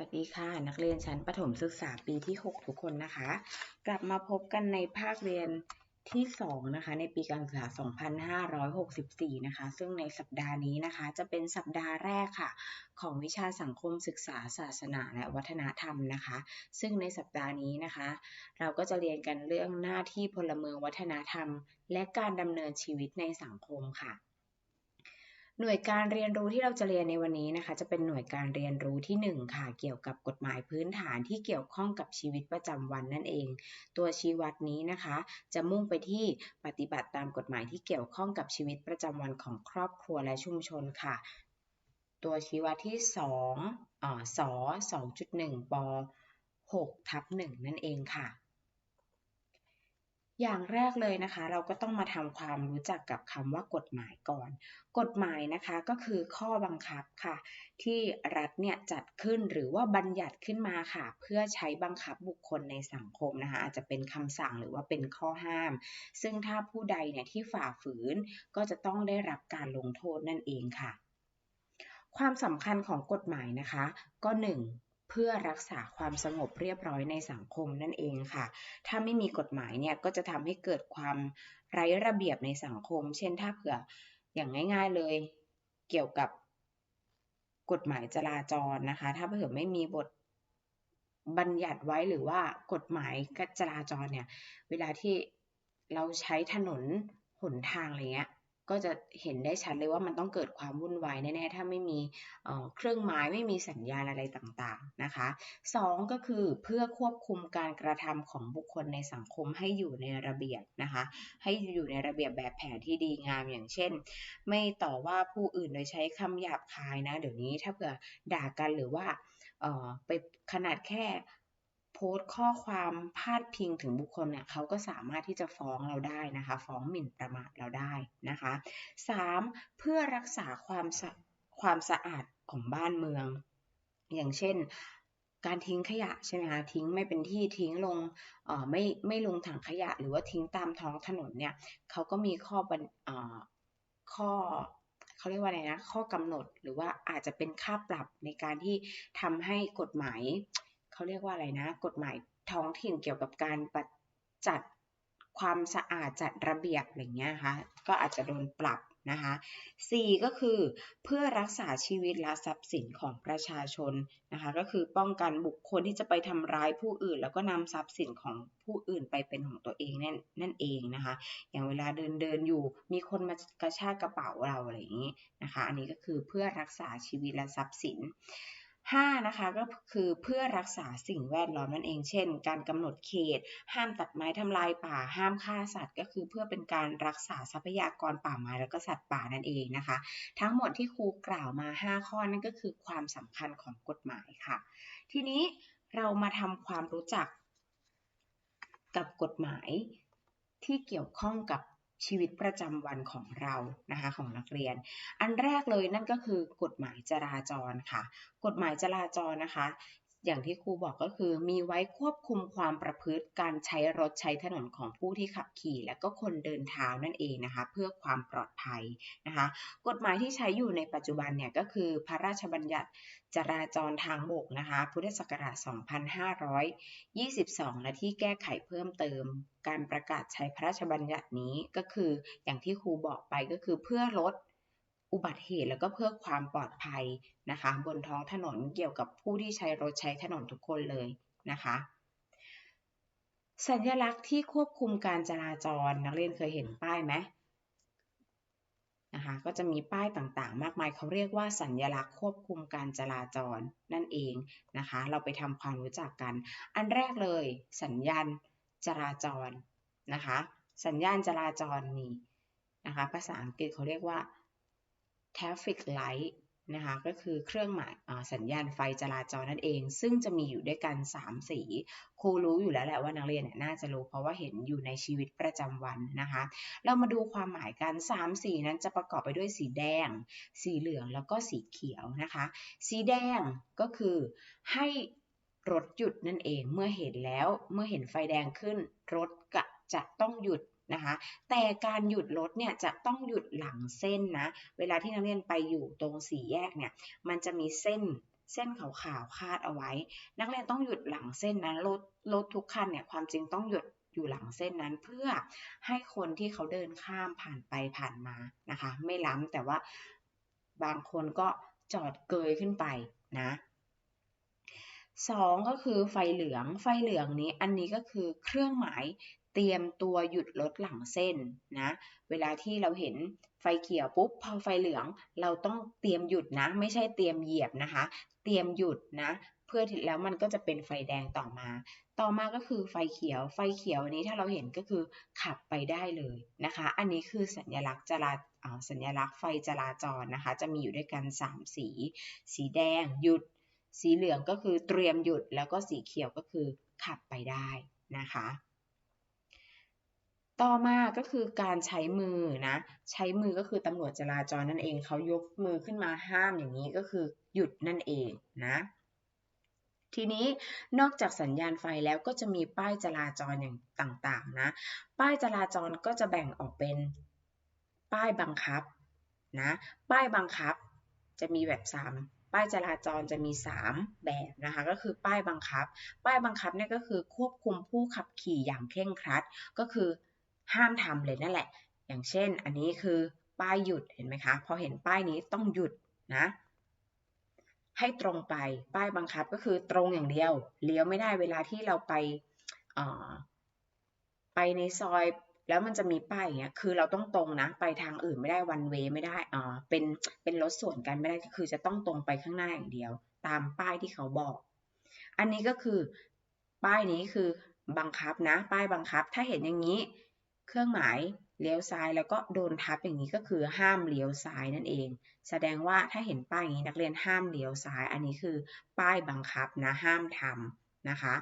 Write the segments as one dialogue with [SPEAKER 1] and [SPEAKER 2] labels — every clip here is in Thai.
[SPEAKER 1] วัสดีค่ะนักเรียนชั้นประถมศึกษาปีที่ 6 ทุกคนนะคะ กลับมาพบกันในภาคเรียนที่ 2 นะคะ ในปีการศึกษา 2564 นะคะ ซึ่งในสัปดาห์นี้นะคะ จะเป็นสัปดาห์แรกค่ะ ของวิชาสังคมศึกษาศาสนาและวัฒนธรรมนะคะ ซึ่งในสัปดาห์นี้นะคะ เราก็จะเรียนกันเรื่องหน้าที่พลเมืองวัฒนธรรม และการดำเนินชีวิตในสังคมค่ะ หน่วยการเรียนรู้ที่เราจะเรียนในวันนี้นะคะ จะเป็นหน่วยการเรียนรู้ที่ 1 ค่ะ เกี่ยวกับกฎหมายพื้นฐานที่เกี่ยวข้องกับชีวิตประจำวันนั่นเอง ตัวชี้วัดนี้นะคะ จะมุ่งไปที่ปฏิบัติตามกฎหมายที่เกี่ยวข้องกับชีวิตประจำวันของครอบครัวและชุมชนค่ะ ตัวชี้วัดที่2อ่าส2.1ป6ทับ1นั่นเองค่ะ อย่างแรกเลยนะคะ เราก็ต้องมาทำความรู้จักกับคำว่ากฎหมายก่อน กฎหมายนะคะก็คือข้อบังคับค่ะ ที่รัฐเนี่ยจัดขึ้นหรือว่าบัญญัติขึ้นมาค่ะ เพื่อใช้บังคับบุคคลในสังคมนะคะ อาจจะเป็นคำสั่งหรือว่าเป็นข้อห้าม ซึ่งถ้าผู้ใดเนี่ยที่ฝ่าฝืนก็จะต้องได้รับการลงโทษนั่นเองค่ะความสำคัญของกฎหมายนะคะ ก็ 1. เพื่อรักษาความสงบเรียบร้อยในสังคมนั่นเองค่ะ ถ้าไม่มีกฎหมายเนี่ยก็จะทำให้เกิดความไร้ระเบียบในสังคม เช่นถ้าเผื่ออย่างง่าย ๆเลย เกี่ยวกับกฎหมายจราจรนะคะ ถ้าเผื่อไม่มีบทบัญญัติไว้หรือว่ากฎหมายจราจรเนี่ย เวลาที่เราใช้ถนนหนทางอะไรเงี้ย ก็จะเห็นได้ชัดเลยว่ามันต้องเกิดความวุ่นวายแน่ๆถ้าไม่มีเครื่องหมายไม่มีสัญญาณอะไรต่างๆนะคะ 2 ก็คือเพื่อควบคุมการกระทำของบุคคลในสังคมให้อยู่ในระเบียบนะคะ ให้อยู่ในระเบียบแบบแผนที่ดีงามอย่างเช่น ไม่ต่อว่าผู้อื่นโดยใช้คำหยาบคายนะ เดี๋ยวนี้ถ้าเผื่อด่ากันหรือว่าไปขนาดแค่ โพสต์ข้อความพาดพิงถึงบุคคลเนี่ยเขาก็สามารถที่จะฟ้องเราได้นะคะ ฟ้องหมิ่นประมาทเราได้นะคะ 3. เพื่อรักษาความสะความสะอาดของบ้านเมือง อย่างเช่นการทิ้งขยะใช่ไหมคะทิ้งไม่เป็นที่ทิ้งลงไม่ไม่ลงถังขยะ หรือว่าทิ้งตามท้องถนนเนี่ยเขาก็มีข้อบันเอ่อข้อเขาเรียกว่าอะไรนะข้อกำหนดหรือว่าอาจจะเป็นค่าปรับในการที่ทำให้กฎหมาย เขาเรียกว่าอะไรนะ กฎหมายท้องถิ่นเกี่ยวกับการจัดความสะอาดจัดระเบียบอะไรเงี้ยคะก็อาจจะโดนปรับนะคะ4ก็คือเพื่อรักษาชีวิตและทรัพย์สินของประชาชนนะคะ ก็คือป้องกันบุคคลที่จะไปทำร้ายผู้อื่น แล้วก็นำทรัพย์สินของผู้อื่นไปเป็นของตัวเองนั่นนั่นเองนะคะ อย่างเวลาเดินเดินอยู่มีคนมากระชากกระเป๋าเราอะไรอย่างนี้นะคะ อันนี้ก็คือเพื่อรักษาชีวิตและทรัพย์สิน 5นะคะก็คือเพื่อรักษาสิ่งแวดล้อมนั่นเอง เช่น การกำหนดเขต ห้ามตัดไม้ทำลายป่า ห้ามฆ่าสัตว์ ก็คือเพื่อเป็นการรักษาทรัพยากรป่าไม้แล้วก็สัตว์ป่านั่นเองนะคะ ทั้งหมดที่ครูกล่าวมา 5 ข้อนั่นก็คือความสำคัญของกฎหมายค่ะ ทีนี้เรามาทำความรู้จักกับกฎหมายที่เกี่ยวข้องกับ ชีวิตประจำวันของเรานะคะของนักเรียน อันแรกเลยนั่นก็คือกฎหมายจราจรค่ะ กฎหมายจราจรนะคะ อย่างที่ครูบอกก็คือ มีไว้ควบคุมความประพฤติการใช้รถใช้ถนนของผู้ที่ขับขี่และก็คนเดินเท้านั่นเองนะคะ เพื่อความปลอดภัยนะคะ กฎหมายที่ใช้อยู่ในปัจจุบันเนี่ยก็คือพระราชบัญญัติจราจรทางบกนะคะ พุทธศักราช 2522 และที่แก้ไขเพิ่มเติมการประกาศใช้พระราชบัญญัตินี้ก็คืออย่างที่ครูบอกไปก็คือเพื่อลด อุบัติเหตุแล้วก็เพื่อความปลอดภัยนะคะ บนท้องถนนเกี่ยวกับผู้ที่ใช้รถใช้ถนนทุกคนเลยนะคะ สัญลักษณ์ที่ควบคุมการจราจรนักเรียนเคยเห็นป้ายไหมนะคะก็จะมีป้ายต่างๆ มากมายเขาเรียกว่าสัญญลักษณ์ควบคุมการจราจรนั่นเองนะคะ เราไปทำความรู้จักกัน อันแรกเลย สัญญาณจราจรนะคะ สัญญาณจราจรมีนะคะ ภาษาอังกฤษเขาเรียกว่า traffic light นะคะก็คือเครื่องหมายสัญญาณไฟจราจรนั่นเอง ซึ่งจะมีอยู่ด้วยกัน 3 สีครูรู้อยู่แล้วแหละว่านักเรียนเนี่ยน่าจะรู้เพราะว่าเห็นอยู่ในชีวิตประจำวันนะคะ เรามาดูความหมายกัน 3 สีนั้นจะประกอบไปด้วยสีแดง สีเหลืองแล้วก็สีเขียวนะคะ สีแดงก็คือให้รถหยุดนั่นเองเมื่อเห็นแล้วเมื่อเห็นไฟแดงขึ้นรถก็จะต้องหยุด นะคะ แต่การหยุดรถเนี่ยจะต้องหยุดหลังเส้นนะ เวลาที่นักเรียนไปอยู่ตรงสี่แยกเนี่ย มันจะมีเส้นเส้นขาวๆคาดเอาไว้ นักเรียนต้องหยุดหลังเส้นนั้นรถรถทุกคันเนี่ยความจริงต้องหยุดอยู่หลังเส้นนั้นเพื่อให้คนที่เขาเดินข้ามผ่านไปผ่านมานะคะ ไม่ล้ำแต่ว่าบางคนก็จอดเกยขึ้นไปนะสองก็คือไฟเหลือง ไฟเหลืองนี้อันนี้ก็คือเครื่องหมาย เตรียมตัวหยุดรถหลังเส้นนะ เวลาที่เราเห็นไฟเขียวปุ๊บ พอไฟเหลือง เราต้องเตรียมหยุดนะ ไม่ใช่เตรียมเหยียบนะคะ เตรียมหยุดนะ เพื่อแล้วมันก็จะเป็นไฟแดงต่อมา ต่อมาก็คือไฟเขียว ไฟเขียวนี้ถ้าเราเห็นก็คือขับไปได้เลยนะคะ อันนี้คือสัญลักษณ์จราสัญลักษณ์ไฟจราจรนะคะ จะมีอยู่ด้วยกัน 3 สี สีแดงหยุด สีเหลืองก็คือเตรียมหยุด แล้วก็สีเขียวก็คือขับไปได้นะคะ ต่อมาก็คือการใช้มือนะ ใช้มือก็คือตำรวจจราจรนั่นเองเขายกมือขึ้นมาห้ามอย่างนี้ก็คือหยุดนั่นเองนะทีนี้นอกจากสัญญาณไฟแล้วก็จะมีป้ายจราจรอย่างต่างๆนะ ป้ายจราจรก็จะแบ่งออกเป็นป้ายบังคับนะ ป้ายบังคับจะมีแบบ3ป้ายจราจรจะมี 3 แบบนะคะ ก็คือป้ายบังคับ ป้ายบังคับเนี่ยก็คือควบคุมผู้ขับขี่อย่างเคร่งครัด ก็คือ ห้ามทำเลยนั่นแหละ อย่างเช่น อันนี้คือป้ายหยุดเห็นไหมคะ พอเห็นป้ายนี้ต้องหยุดนะ ให้ตรงไปป้ายบังคับก็คือตรงอย่างเดียว เลี้ยวไม่ได้เวลาที่เราไปไปในซอยแล้วมันจะมีป้ายอย่างเงี้ย คือเราต้องตรงนะ ไปทางอื่นไม่ได้ วันเวไม่ได้อ่าเป็น เป็นรถสวนกันไม่ได้ก็คือจะต้องตรงไปข้างหน้าอย่างเดียว ตามป้ายที่เขาบอก อันนี้ก็คือ ป้ายนี้คือบังคับนะ ป้ายบังคับ ถ้าเห็นอย่างนี้ เครื่องหมายเลี้ยวซ้ายแล้วก็โดนทับอย่างนี้ก็คือห้ามเลี้ยวซ้ายนั่นเอง แสดงว่าถ้าเห็นป้ายอย่างนี้นักเรียนห้ามเลี้ยวซ้าย อันนี้คือป้ายบังคับนะห้ามทำนะคะ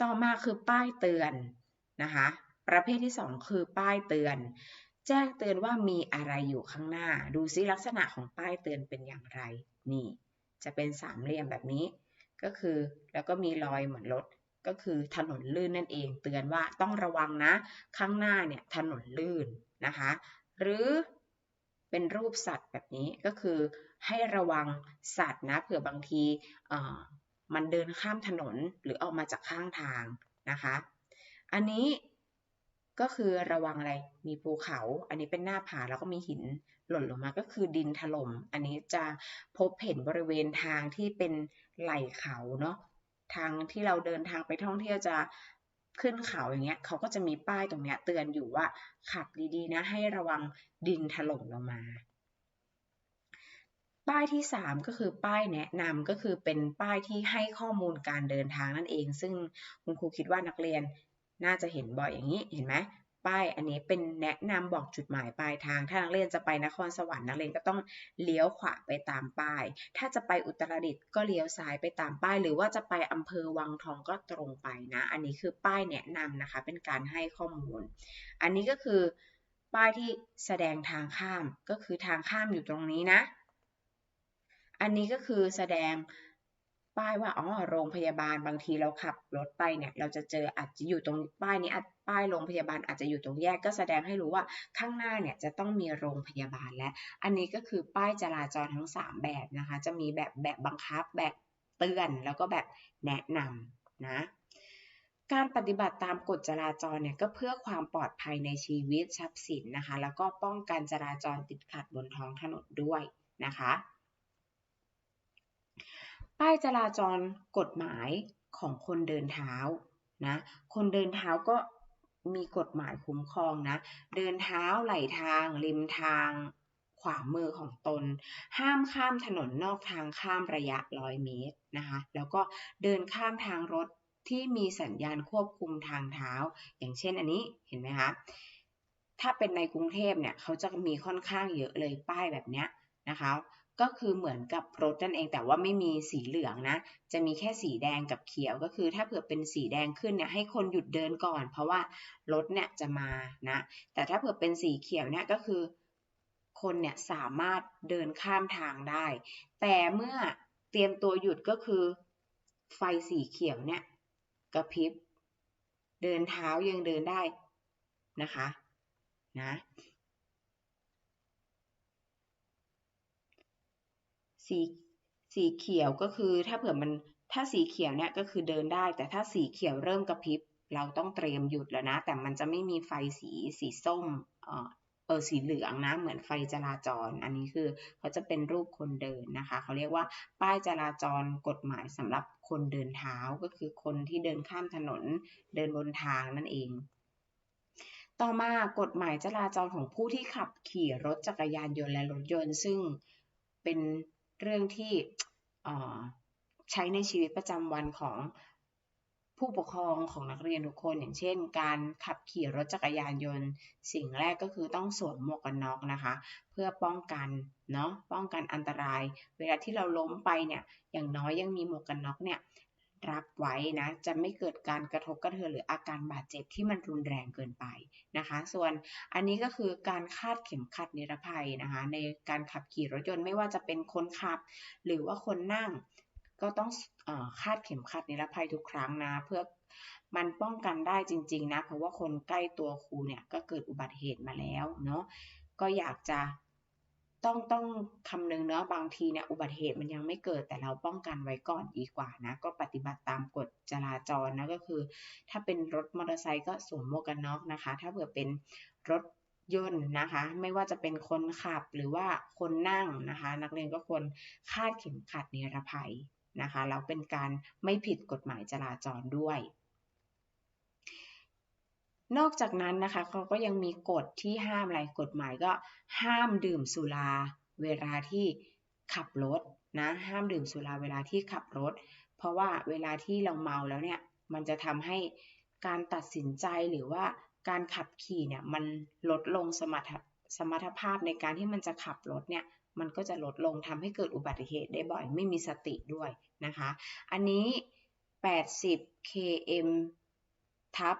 [SPEAKER 1] ต่อมาคือป้ายเตือนนะคะ ประเภทที่ 2 คือป้ายเตือน แจ้งเตือนว่ามีอะไรอยู่ข้างหน้า ดูซิลักษณะของป้ายเตือนเป็นอย่างไรนี่ จะเป็นสามเหลี่ยมแบบนี้ ก็คือแล้วก็มีรอยเหมือนรถ ก็คือถนนลื่นนั่นเอง เตือนว่าต้องระวังนะ ข้างหน้าเนี่ยถนนลื่นนะคะ หรือเป็นรูปสัตว์แบบนี้ก็คือให้ระวังสัตว์นะเผื่อบางทีมันเดินข้ามถนนหรือออกมาจากข้างทางนะคะ อันนี้ก็คือระวังอะไร มีภูเขา อันนี้เป็นหน้าผาแล้วก็มีหินหล่นลงมา ก็คือดินถล่ม อันนี้จะพบเห็นบริเวณทางที่เป็นไหล่เขาเนาะ ทางที่เราเดินทางไปท่องเที่ยวจะขึ้นเขาอย่างเงี้ยเขาก็จะมีป้ายตรงเนี้ยเตือนอยู่ว่าขับดีๆนะให้ระวังดินถล่มลงมา ป้ายที่ 3 ก็คือป้ายแนะนำก็คือเป็นป้ายที่ให้ข้อมูลการเดินทางนั่นเอง ซึ่งคุณครูคิดว่านักเรียนน่าจะเห็นบ่อยอย่างนี้เห็นไหม ป้าย อันนี้เป็นแนะนำบอกจุดหมายปลายทาง ถ้านักเรียนจะไปนครสวรรค์นักเรียนก็ต้องเลี้ยวขวาไปตามป้าย ถ้าจะไปอุตรดิตถ์ก็เลี้ยวซ้ายไปตามป้าย หรือว่าจะไปอำเภอวังทองก็ตรงไปนะ อันนี้คือป้ายแนะนำนะคะ เป็นการให้ข้อมูล อันนี้ก็คือป้ายที่แสดงทางข้ามก็คือทางข้ามอยู่ตรงนี้นะ อันนี้ก็คือแสดง ป้ายว่าอ๋อโรงพยาบาลบางทีเราขับรถไปเนี่ย เราจะเจออาจจะอยู่ตรงป้ายนี้ป้ายโรงพยาบาลอาจจะอยู่ตรงแยกก็แสดงให้รู้ว่าข้างหน้าเนี่ยจะต้องมีโรงพยาบาลและ อันนี้ก็คือป้ายจราจรทั้ง 3 แบบนะคะ จะมีแบบแบบบังคับแบบเตือนแล้วก็แบบแนะนำนะการปฏิบัติตามกฎจราจรเนี่ยก็เพื่อความปลอดภัยในชีวิตทรัพย์สินนะคะ แล้วก็ป้องกันจราจรติดขัดบนท้องถนนด้วยนะคะ ป้ายจราจรกฎหมายของคนเดินเท้านะ คนเดินเท้าก็มีกฎหมายคุ้มครองนะ เดินเท้าไหลทางริมทาง ขวามือของตน ห้ามข้ามถนนนอกทางข้ามระยะร้อยเมตรนะคะ แล้วก็เดินข้ามทางรถที่มีสัญญาณควบคุมทางเท้า อย่างเช่นอันนี้เห็นไหมคะ ถ้าเป็นในกรุงเทพเนี่ยเขาจะมีค่อนข้างเยอะเลยป้ายแบบนี้นะคะ ก็คือเหมือนกับรถนั่นเองแต่ว่าไม่มีสีเหลืองนะ จะมีแค่สีแดงกับเขียวก็คือถ้าเผื่อเป็นสีแดงขึ้นเนี่ยให้คนหยุดเดินก่อน เพราะว่ารถเนี่ยจะมานะ แต่ถ้าเผื่อเป็นสีเขียวเนี่ยก็คือ คนเนี่ยสามารถเดินข้ามทางได้ แต่เมื่อเตรียมตัวหยุดก็คือ ไฟสีเขียวเนี่ยกระพริบ เดินเท้ายังเดินได้นะคะนะ สีสีเขียวก็คือถ้าเผื่อมันถ้าสีเขียวเนี่ยก็คือเดินได้ แต่ถ้าสีเขียวเริ่มกระพริบเราต้องเตรียมหยุดแล้วนะ แต่มันจะไม่มีไฟสีสีส้มเออเออสีเหลืองนะ เหมือนไฟจราจร อันนี้คือเขาจะเป็นรูปคนเดินนะคะ เขาเรียกว่าป้ายจราจรกฎหมายสำหรับคนเดินเท้าก็คือคนที่เดินข้ามถนนเดินบนทางนั่นเอง ต่อมากฎหมายจราจรของผู้ที่ขับขี่รถจักรยานยนต์และรถยนต์ ซึ่งเป็น เรื่องที่ใช้ในชีวิตประจำวันของผู้ปกครองของนักเรียนทุกคน อย่างเช่น การขับขี่รถจักรยานยนต์ สิ่งแรกก็คือต้องสวมหมวกกันน็อกนะคะ เพื่อป้องกันเนาะป้องกันอันตราย เวลาที่เราล้มไปเนี่ยอย่างน้อยยังมีหมวกกันน็อกเนี่ย รับไว้นะ จะไม่เกิดการกระทบกระเทือนหรืออาการบาดเจ็บที่มันรุนแรงเกินไปนะคะ ส่วนอันนี้ก็คือการคาดเข็มขัดนิรภัยนะคะ ในการขับขี่รถยนต์ไม่ว่าจะเป็นคนขับ หรือว่าคนนั่ง ก็ต้องอคาดเข็มขัดนิรภัยทุกครั้งนะ เพื่อมันป้องกันได้จริง ๆ นะ เพราะว่าคนใกล้ตัวครูเนี่ยก็เกิดอุบัติเหตุมาแล้วเนาะก็อยากจะ ต้องต้องคำนึงเนาะบางทีเนี่ยอุบัติเหตุมันยังไม่เกิดแต่เราป้องกันไว้ก่อนดีกว่านะ ก็ปฏิบัติตามกฎจราจรนะก็คือ ถ้าเป็นรถมอเตอร์ไซค์ก็สวมหมวกกันน็อกนะคะ ถ้าเผื่อเป็นรถยนต์นะคะ ไม่ว่าจะเป็นคนขับหรือว่าคนนั่งนะคะ นักเรียนก็ควรคาดเข็มขัดนิรภัยนะคะแล้วเป็นการไม่ผิดกฎหมายจราจรด้วย นอกจากนั้นนะคะเขาก็ยังมีกฎที่ห้ามอะไรกฎหมายก็ห้ามดื่มสุราเวลาที่ขับรถนะห้ามดื่มสุราเวลาที่ขับรถ เพราะว่าเวลาที่เราเมาแล้วเนี่ยมันจะทำให้การตัดสินใจหรือว่าการขับขี่เนี่ยมันลดลงสมรรถสมรรถภาพในการที่มันจะขับรถเนี่ยมันก็จะลดลงทำให้เกิดอุบัติเหตุได้บ่อยไม่มีสติด้วยนะคะ อันนี้ 80 km ทับ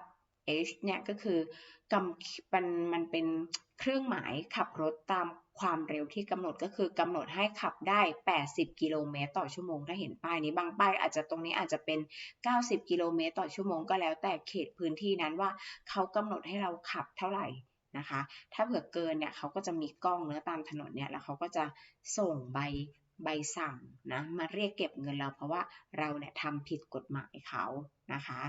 [SPEAKER 1] h เนี่ยก็คือกำมันมันเป็นเครื่องหมายขับรถตามความเร็วที่กำหนดก็คือกำหนดให้ขับได้ 80 กิโลเมตรต่อชั่วโมง ถ้าเห็นป้ายนี้บางป้ายอาจจะตรงนี้อาจจะเป็น 90 กิโลเมตรต่อชั่วโมงก็แล้วแต่เขตพื้นที่นั้นว่าเขากำหนดให้เราขับเท่าไหร่นะคะ ถ้าเผื่อเกินเนี่ยเขาก็จะมีกล้องเนื้อตามถนนเนี่ยแล้วเขาก็จะส่งใบใบสั่งนะมาเรียกเก็บเงินเราเพราะว่าเราเนี่ยทำผิดกฎหมายเขานะคะ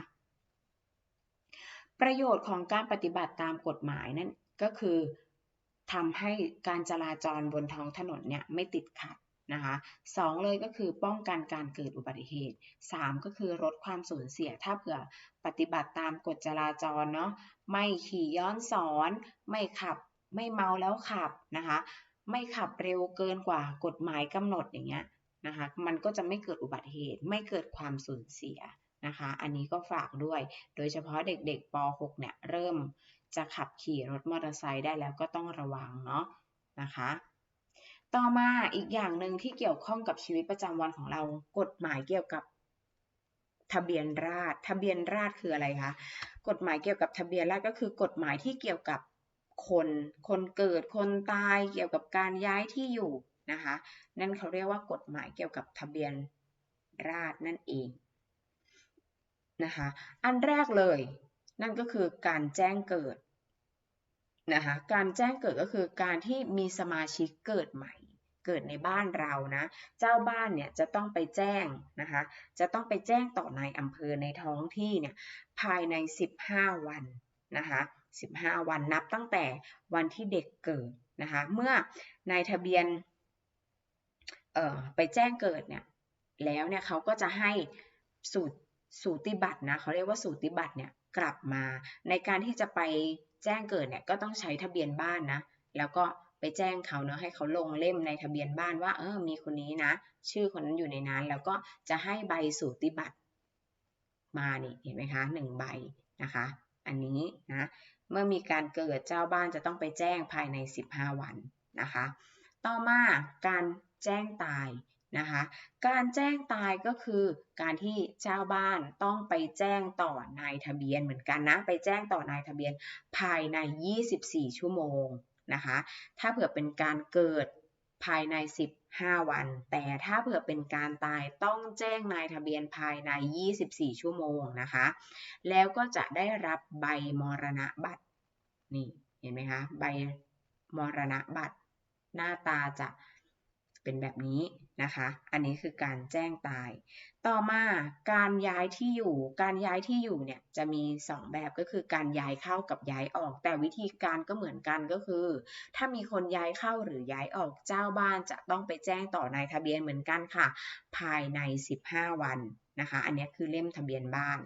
[SPEAKER 1] ประโยชน์ของการปฏิบัติตามกฎหมายนั่นก็คือทำให้การจราจรบนท้องถนนเนี่ยไม่ติดขัดนะคะสองเลยก็คือป้องกันการเกิดอุบัติเหตุสามก็คือลดความสูญเสียถ้าเผื่อปฏิบัติตามกฎจราจรเนาะไม่ขี่ย้อนสอน ไม่ขับไม่เมาแล้วขับนะคะไม่ขับเร็วเกินกว่ากฎหมายกำหนดอย่างเงี้ยนะคะมันก็จะไม่เกิดอุบัติเหตุ ไม่เกิดความสูญเสีย นะคะ อันนี้ก็ฝากด้วย โดยเฉพาะเด็กๆป .6 เนี่ยเริ่มจะขับขี่รถมอเตอร์ไซค์ได้แล้วก็ต้องระวังเนาะนะคะ ต่อมาอีกอย่างหนึ่งที่เกี่ยวข้องกับชีวิตประจำวันของเรากฎหมายเกี่ยวกับทะเบียนราษทะเบียนราษคืออะไรคะ กฎหมายเกี่ยวกับทะเบียนราษก็คือกฎหมายที่เกี่ยวกับคน คนเกิด คนตาย เกี่ยวกับการย้ายที่อยู่นะคะ นั่นเขาเรียกว่ากฎหมายเกี่ยวกับทะเบียนราษนั่นเอง นะคะ อันแรกเลย นั่นก็คือการแจ้งเกิดนะคะ การแจ้งเกิดก็คือการที่มีสมาชิกเกิดใหม่ เกิดในบ้านเรานะ เจ้าบ้านเนี่ยจะต้องไปแจ้งนะคะ จะต้องไปแจ้งต่อนายอำเภอในท้องที่เนี่ยภายใน 15 วันนะคะ15 วันนับตั้งแต่วันที่เด็กเกิดนะคะ เมื่อนายทะเบียนเอ่อไปแจ้งเกิดเนี่ยแล้วเนี่ยเขาก็จะให้สูตร สูติบัตรนะเขาเรียกว่าสูติบัตรเนี่ยกลับมา ในการที่จะไปแจ้งเกิดเนี่ยก็ต้องใช้ทะเบียนบ้านนะ แล้วก็ไปแจ้งเขาเนาะให้เขาลงเล่มในทะเบียนบ้านว่าเออมีคนนี้นะ ชื่อคนนั้นอยู่ในนั้น แล้วก็จะให้ใบสูติบัตรมานี่เห็นไหมคะหนึ่งใบนะคะ อันนี้นะเมื่อมีการเกิดเจ้าบ้านจะต้องไปแจ้งภายใน 15 วันนะคะ ต่อมาการแจ้งตาย นะคะการแจ้งตายก็คือการที่เจ้าบ้านต้องไปแจ้งต่อนายทะเบียนเหมือนกันนะไปแจ้งต่อนายทะเบียนภายใน 24 ชั่วโมงนะคะถ้าเผื่อเป็นการเกิดภายใน 15 วัน แต่ถ้าเผื่อเป็นการตายต้องแจ้งนายทะเบียนภายใน 24 ชั่วโมงนะคะ แล้วก็จะได้รับใบมรณะบัตรนี่เห็นไหมคะใบมรณะบัตรหน้าตาจะเป็นแบบนี้ นะคะ อันนี้คือการแจ้งตาย ต่อมาการย้ายที่อยู่ การย้ายที่อยู่เนี่ยจะมี 2 แบบก็คือการย้ายเข้ากับย้ายออก แต่วิธีการก็เหมือนกันก็คือ ถ้ามีคนย้ายเข้าหรือย้ายออกเจ้าบ้านจะต้องไปแจ้งต่อนายทะเบียนเหมือนกันค่ะ ภายใน 15 วันนะคะ อันนี้คือเล่มทะเบียนบ้าน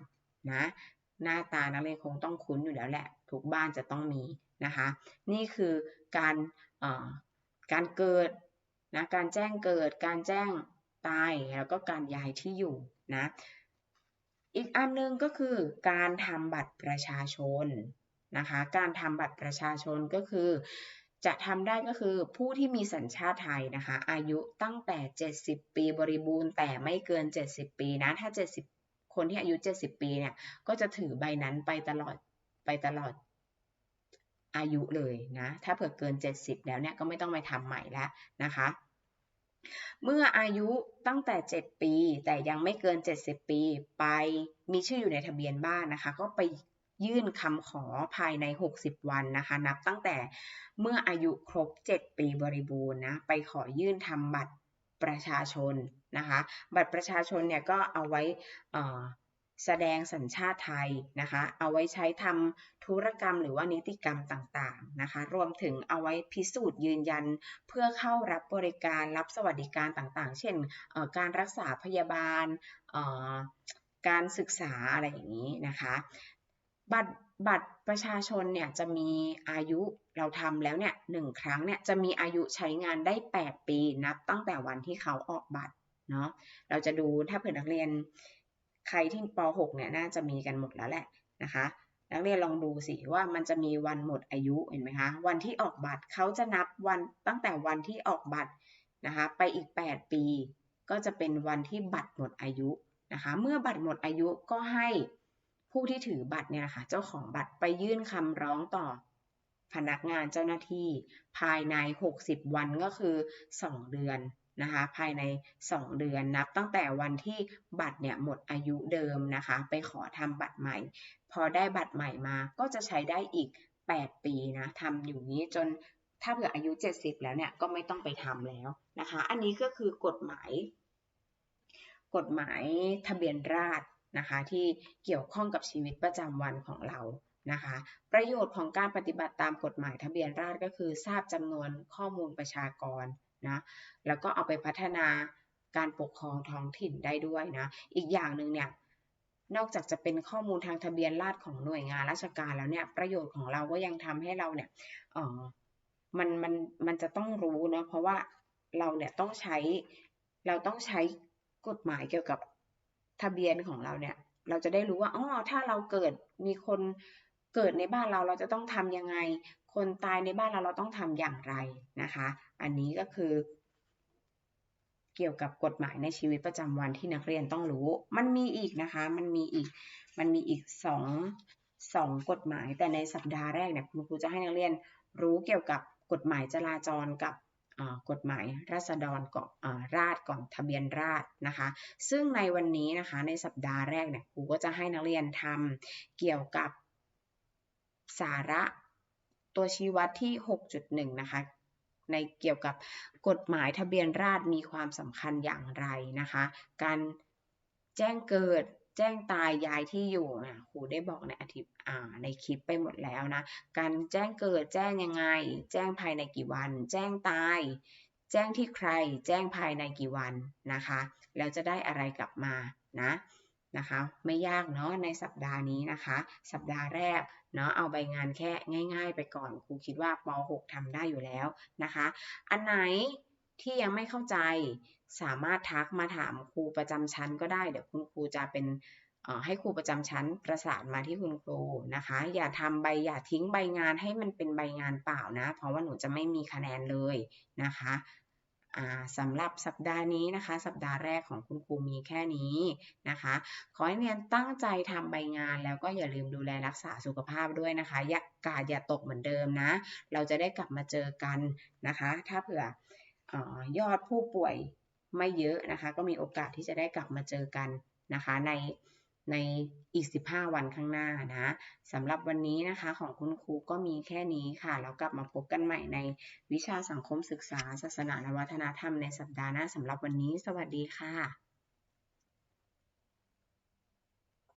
[SPEAKER 1] นะหน้าตานักเรียนคงต้องคุ้นอยู่แล้วแหละ ทุกบ้านจะต้องมีนะคะ นี่คือการการเกิด นะการแจ้งเกิดการแจ้งตายแล้วก็การย้ายที่อยู่นะอีกอันนึงก็คือการทำบัตรประชาชนนะคะการทำบัตรประชาชนก็คือ จะทำได้ก็คือผู้ที่มีสัญชาติไทยนะคะอายุตั้งแต่ 70 ปีบริบูรณ์แต่ไม่เกิน 70 ปีนะถ้า 70 คนที่อายุ 70 ปีเนี่ยก็จะถือใบนั้นไปตลอดไปตลอด อายุเลยนะ ถ้าเผื่อเกิน 70 แล้วเนี่ยก็ไม่ต้องไปทำใหม่แล้วนะคะ เมื่ออายุตั้งแต่ 7 ปี แต่ยังไม่เกิน 70 ปี ไปมีชื่ออยู่ในทะเบียนบ้านนะคะ ก็ไปยื่นคำขอภายใน 60 วันนะคะ นับตั้งแต่เมื่ออายุครบ 7 ปีบริบูรณ์นะ ไปขอยื่นทำบัตรประชาชนนะคะ บัตรประชาชนเนี่ยก็เอาไว้ แสดงสัญชาติไทยนะคะ เอาไว้ใช้ทำธุรกรรมหรือว่านิติกรรมต่างๆนะคะ รวมถึงเอาไว้พิสูจน์ยืนยัน เพื่อเข้ารับบริการรับสวัสดิการต่างๆ เช่นการรักษาพยาบาล การศึกษาอะไรอย่างนี้นะคะ บัตรบัตรประชาชนเนี่ยจะมีอายุเราทำแล้วเนี่ยหนึ่งครั้งเนี่ยจะมีอายุใช้งานได้ 8 ปีนับตั้งแต่วันที่เขาออกบัตรเนาะเราจะดูถ้าเผื่อนักเรียน ใครที่ป .6 เนี่ยน่าจะมีกันหมดแล้วแหละนะคะนักเรียนลองดูสิว่ามันจะมีวันหมดอายุเห็นไหมคะวันที่ออกบัตรเขาจะนับวันตั้งแต่วันที่ออกบัตรนะคะไปอีก 8 ปี ก็จะเป็นวันที่บัตรหมดอายุนะคะเมื่อบัตรหมดอายุก็ให้ผู้ที่ถือบัตรเนี่ยนะคะเจ้าของบัตรไปยื่นคำร้องต่อพนักงานเจ้าหน้าที่ภายใน 60 วันก็คือ 2 เดือน นะคะภายใน 2 เดือนนับตั้งแต่วันที่บัตรเนี่ยหมดอายุเดิมนะคะ ไปขอทำบัตรใหม่ พอได้บัตรใหม่มาก็จะใช้ได้อีก 8 ปีนะทำอยู่นี้จนถ้าเผื่ออายุ 70 แล้วเนี่ยก็ไม่ต้องไปทำแล้วนะคะ อันนี้ก็คือกฎหมาย กฎหมายทะเบียนราษนะคะที่เกี่ยวข้องกับชีวิตประจำวันของเรานะคะประโยชน์ของการปฏิบัติตามกฎหมายทะเบียนราษฎรก็คือทราบจำนวนข้อมูลประชากร นะแล้วก็เอาไปพัฒนาการปกครองท้องถิ่นได้ด้วยนะอีกอย่างหนึ่งเนี่ยนอกจากจะเป็นข้อมูลทางทะเบียนราษฎรของหน่วยงานราชการแล้วเนี่ยประโยชน์ของเราก็ยังทำให้เราเนี่ยเออมันมันมันจะต้องรู้เนาะเพราะว่าเราเนี่ยต้องใช้เราต้องใช้กฎหมายเกี่ยวกับทะเบียนของเราเนี่ย เราจะได้รู้ว่าอ๋อถ้าเราเกิดมีคนเกิดในบ้านเราเราจะต้องทำยังไง คนตายในบ้านเราเราต้องทำอย่างไรนะคะ อันนี้ก็คือ เกี่ยวกับกฎหมายในชีวิตประจำวันที่นักเรียนต้องรู้ มันมีอีกนะคะ มันมีอีก มันมีอีกสองสองกฎหมาย แต่ในสัปดาห์แรกเนี่ยคุณครูจะให้นักเรียนรู้เกี่ยวกับกฎหมายจราจรกับกฎหมายราษฎรก่อนราษก่อนทะเบียนราษนะคะ ซึ่งในวันนี้นะคะในสัปดาห์แรกเนี่ยครูก็จะให้นักเรียนทำเกี่ยวกับสาระตัวชี้วัดที่ 6.1 นะคะ ในเกี่ยวกับกฎหมายทะเบียนราษฎรมีความสำคัญอย่างไรนะคะ การแจ้งเกิดแจ้งตายย้ายที่อยู่นะครูได้บอกในอธิอ่าในคลิปไปหมดแล้วนะ การแจ้งเกิดแจ้งยังไง แจ้งภายในกี่วัน แจ้งตาย แจ้งที่ใคร แจ้งภายในกี่วันนะคะ แล้วจะได้อะไรกลับมานะ นะคะ ไม่ยากเนาะในสัปดาห์นี้นะคะ สัปดาห์แรกเนาะเอาใบงานแค่ง่าย ๆ ไปก่อนครูคิดว่าป .6 ทำได้อยู่แล้วนะคะ อันไหนที่ยังไม่เข้าใจสามารถทักมาถามครูประจำชั้นก็ได้ เดี๋ยวคุณครูจะเป็นให้ครูประจำชั้นประสานมาที่คุณครูนะคะ อย่าทำใบอย่าทิ้งใบงานให้มันเป็นใบงานเปล่านะ เพราะว่าหนูจะไม่มีคะแนนเลยนะคะ สำหรับสัปดาห์นี้นะคะ สัปดาห์แรกของคุณครูมีแค่นี้นะคะ ขอให้เรียนตั้งใจทำใบงาน แล้วก็อย่าลืมดูแลรักษาสุขภาพด้วยนะคะ อย่ากาดอย่าตกเหมือนเดิมนะ เราจะได้กลับมาเจอกันนะคะ ถ้าเผื่อยอดผู้ป่วยไม่เยอะนะคะ ก็มีโอกาสที่จะได้กลับมาเจอกันนะคะ ใน ในอีก 15 วันข้างหน้านะสำหรับวันนี้นะคะของคุณครูก็มีแค่นี้ค่ะ แล้วกลับมาพบกันใหม่ในวิชาสังคมศึกษา ศาสนาและวัฒนธรรมในสัปดาห์หน้าสำหรับวันนี้ สวัสดีค่ะ